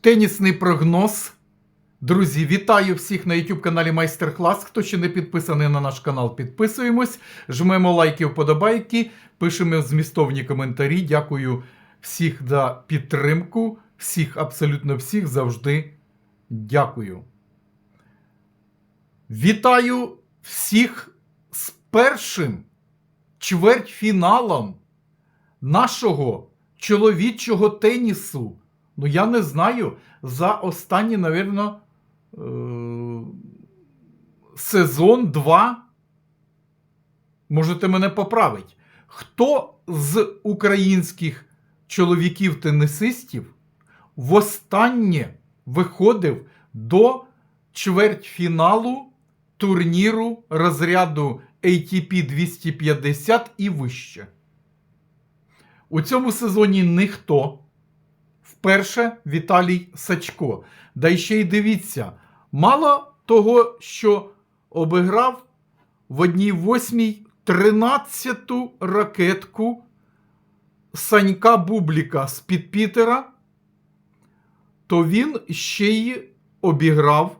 Тенісний прогноз. Друзі, вітаю всіх на YouTube каналі Майстер Клас. Хто ще не підписаний на наш канал, підписуємось, жмемо лайки, вподобайки, пишемо змістовні коментарі. Дякую всіх за підтримку. Всіх, абсолютно всіх завжди дякую. Вітаю всіх з першим чвертьфіналом нашого чоловічого тенісу. Ну, я не знаю, за останні, напевно, сезон 2. Можете мене поправити. Хто з українських чоловіків-тенісистів востаннє виходив до чвертьфіналу турніру розряду ATP 250 і вище? У цьому сезоні ніхто. Вперше Віталій Сачко. Да ще й дивіться, мало того, що обіграв в одній восьмій тринадцяту ракетку Санька Бубліка з-під Пітера, то він ще й обіграв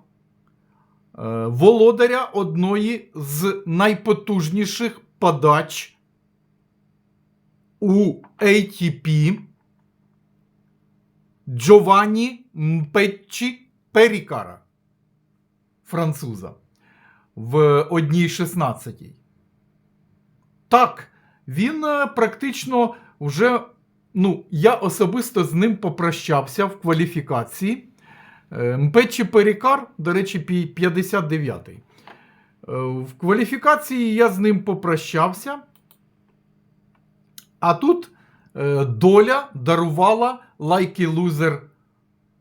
е, володаря одної з найпотужніших подач у ATP Джованні Мпеччі Перікара, француза, в одній 16. Так, він е, практично вже, ну, я особисто з ним попрощався в кваліфікації. Мпеччі Перікар, до речі, 59-й. Е, В кваліфікації я з ним попрощався. А тут доля дарувала лайки лузер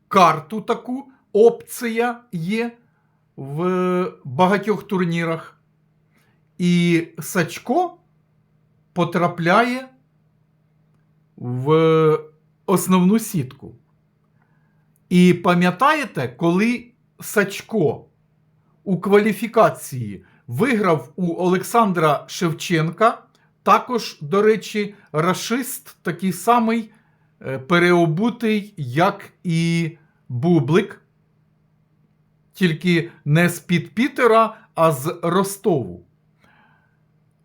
карту таку. Опція є в багатьох турнірах. І Сачко потрапляє в основну сітку. І пам'ятаєте, коли Сачко у кваліфікації виграв у Олександра Шевченка, також, до речі, рашист такий самий е, переобутий, як і Бублик, тільки не з-під Пітера, а з Ростову.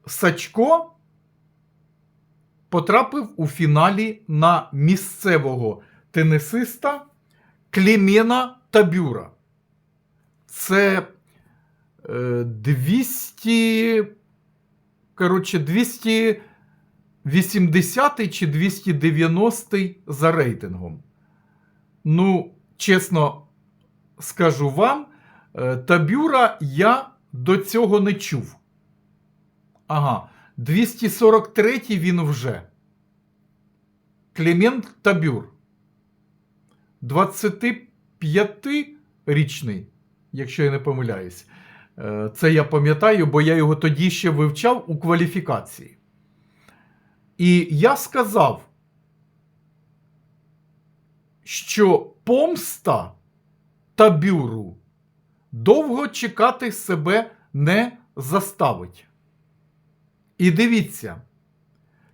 Сачко потрапив у фіналі на місцевого тенісиста Клімена Табюра. Це е, 200, коротше, 280 чи 290 за рейтингом. Ну, чесно скажу вам, е, Табюра я до цього не чув. Ага, 243 він вже. Клемент Табюр. 25-річний, якщо я не помиляюсь. Е, Це я пам'ятаю, бо я його тоді ще вивчав у кваліфікації. І я сказав, що помста табюру довго чекати себе не заставить. І дивіться,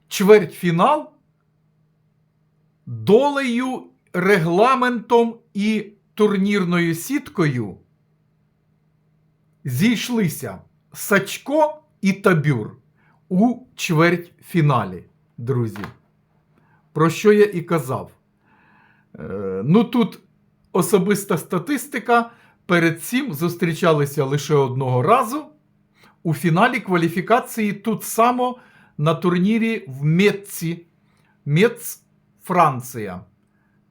чвертьфінал долею, регламентом і турнірною сіткою зійшлися Сачко і Табюр у чвертьфіналі, друзі. Про що я і казав. Е, ну тут особиста статистика. Перед цим зустрічалися лише одного разу. У фіналі кваліфікації тут само на турнірі в Метці. Мец, Франція.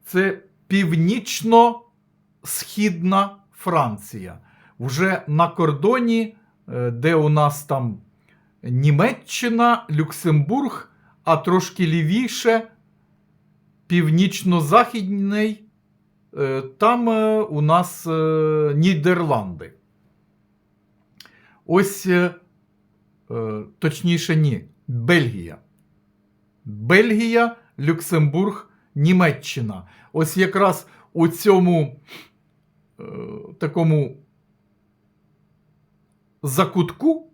Це північно-східна Франція. Вже на кордоні, е, де у нас там Німеччина, Люксембург, а трошки лівіше, північно-західний, е, там е, у нас Нідерланди. Ось, точніше, ні, Бельгія. Бельгія, Люксембург, Німеччина. Ось якраз у цьому е, такому закутку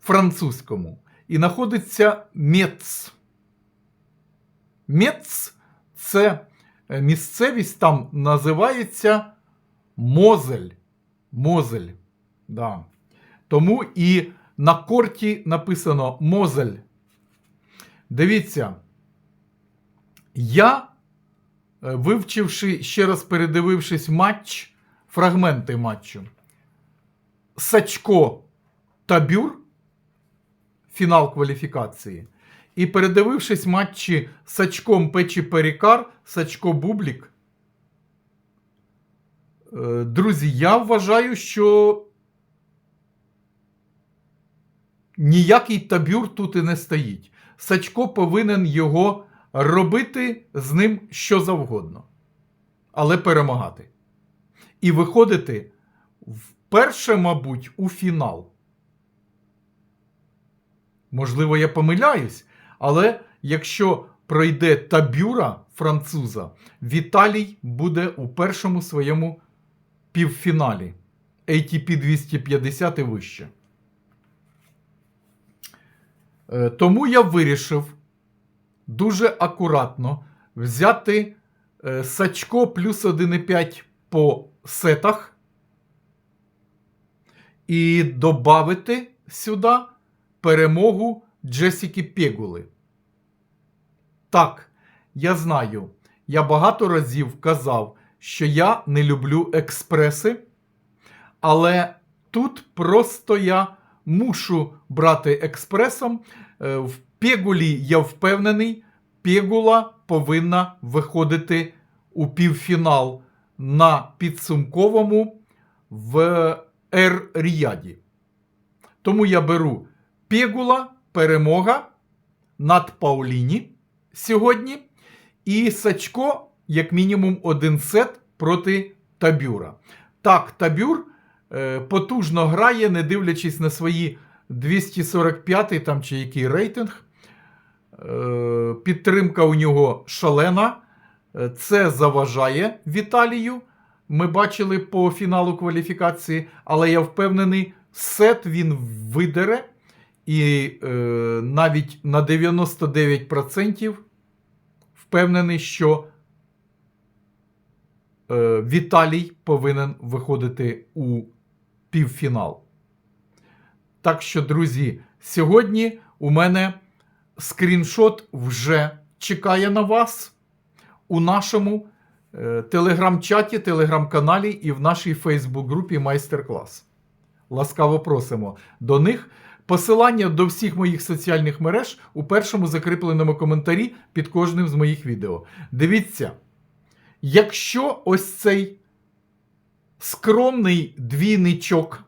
французькому і знаходиться Мец. Мец це е, місцевість там називається Мозель. Мозель. Да. Тому і на корті написано Мозель. Дивіться. Я, е, вивчивши, ще раз передивившись матч, фрагменти матчу. Сачко Табюр, фінал кваліфікації. І передивившись матчі Сачком Печі Перікар, Сачко Бублік. е, Друзі, я вважаю, що ніякий табюр тут і не стоїть. Сачко повинен його робити з ним що завгодно, але перемагати. І виходити вперше, мабуть, у фінал. Можливо, я помиляюсь, але якщо пройде табюра француза, Віталій буде у першому своєму півфіналі ATP 250 і вище. Е, Тому я вирішив дуже акуратно взяти е, Сачко плюс 1,5 по сетах і додати сюди перемогу Джесіки Пегули. Так, я знаю, я багато разів казав, що я не люблю експреси, але тут просто я мушу брати експресом. Е, В Пегулі я впевнений, Пегула повинна виходити у півфінал на підсумковому в Ер-Ріяді. Тому я беру Пегула, перемога над Пауліні сьогодні. І Сачко, як мінімум, один сет проти Табюра. Так, Табюр е, потужно грає, не дивлячись на свої 245 там чи який рейтинг. Е, підтримка у нього шалена. Е, Це заважає Віталію. Ми бачили по фіналу кваліфікації, але я впевнений, сет він видере. І е, навіть на 99% впевнений, що е, Віталій повинен виходити у півфінал. Так що, друзі, сьогодні у мене скріншот вже чекає на вас у нашому е, телеграм-чаті, телеграм-каналі і в нашій Фейсбук-групі Майстер-клас. Ласкаво просимо до них. Посилання до всіх моїх соціальних мереж у першому закріпленому коментарі під кожним з моїх відео. Дивіться, якщо ось цей скромний двійничок,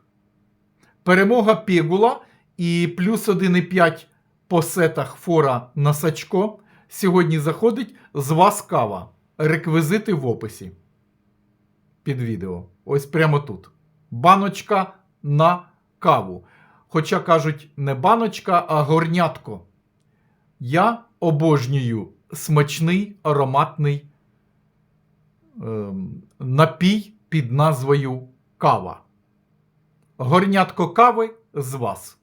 перемога Пегула і плюс 1,5 по сетах фора на Сачко, сьогодні заходить з вас кава. Реквізити в описі під відео. Ось прямо тут. Баночка на каву. Хоча кажуть, не баночка, а горнятко. Я обожнюю смачний ароматний ем, напій під назвою кава. Горнятко кави з вас.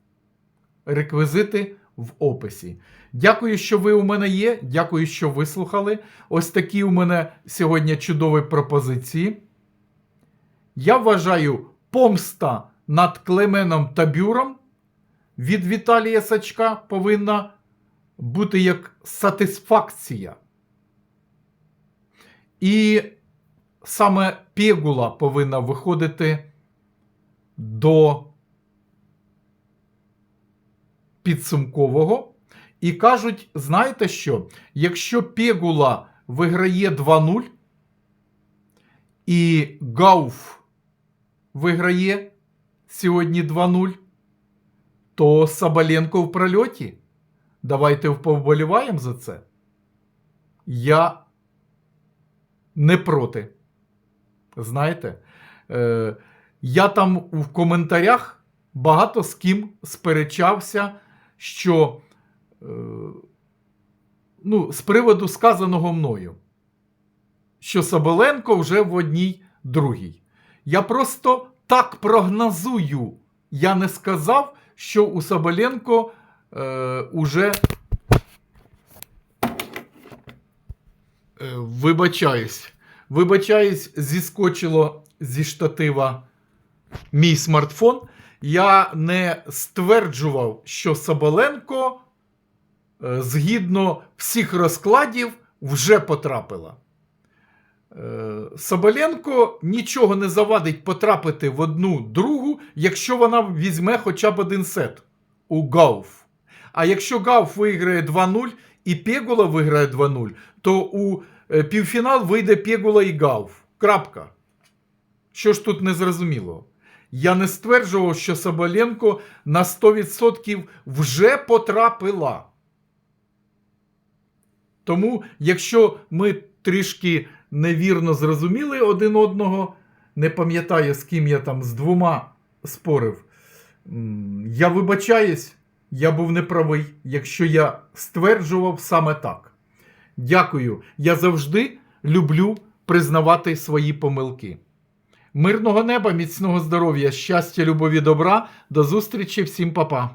Реквізити в описі. Дякую, що ви у мене є. Дякую, що вислухали. Ось такі у мене сьогодні чудові пропозиції. Я вважаю, помста над Клеменом Табюром від Віталія Сачка повинна бути як сатисфакція. І саме Пегула повинна виходити до підсумкового. І кажуть, знаєте що? Якщо Пегула виграє 2-0, і Гауф виграє сьогодні 2-0, то Сабаленко в прольоті. Давайте повболіваємо за це. Я не проти. Знаєте, е, я там в коментарях багато з ким сперечався, що е, ну, з приводу сказаного мною, що Сабаленко вже в одній другій. Я просто так прогнозую. Я не сказав, що у Соболенко е, уже Е, Вибачаюсь. Вибачаюсь, зіскочило зі штатива мій смартфон. Я не стверджував, що Соболенко е, згідно всіх розкладів вже потрапила. Е, Соболенко нічого не завадить потрапити в одну другу, якщо вона візьме хоча б один сет у Гауф. А якщо Гауф виграє 2-0 і Пегула виграє 2-0, то у е, півфінал вийде Пегула і Гауф. Крапка. Що ж тут незрозумілого? Я не стверджував, що Соболенко на 100% вже потрапила. Тому, якщо ми трішки невірно зрозуміли один одного, не пам'ятаю, з ким я там з двома спорив, я вибачаюсь, я був неправий, якщо я стверджував саме так. Дякую. Я завжди люблю признавати свої помилки. Мирного неба, міцного здоров'я, щастя, любові, добра. До зустрічі всім, па-па.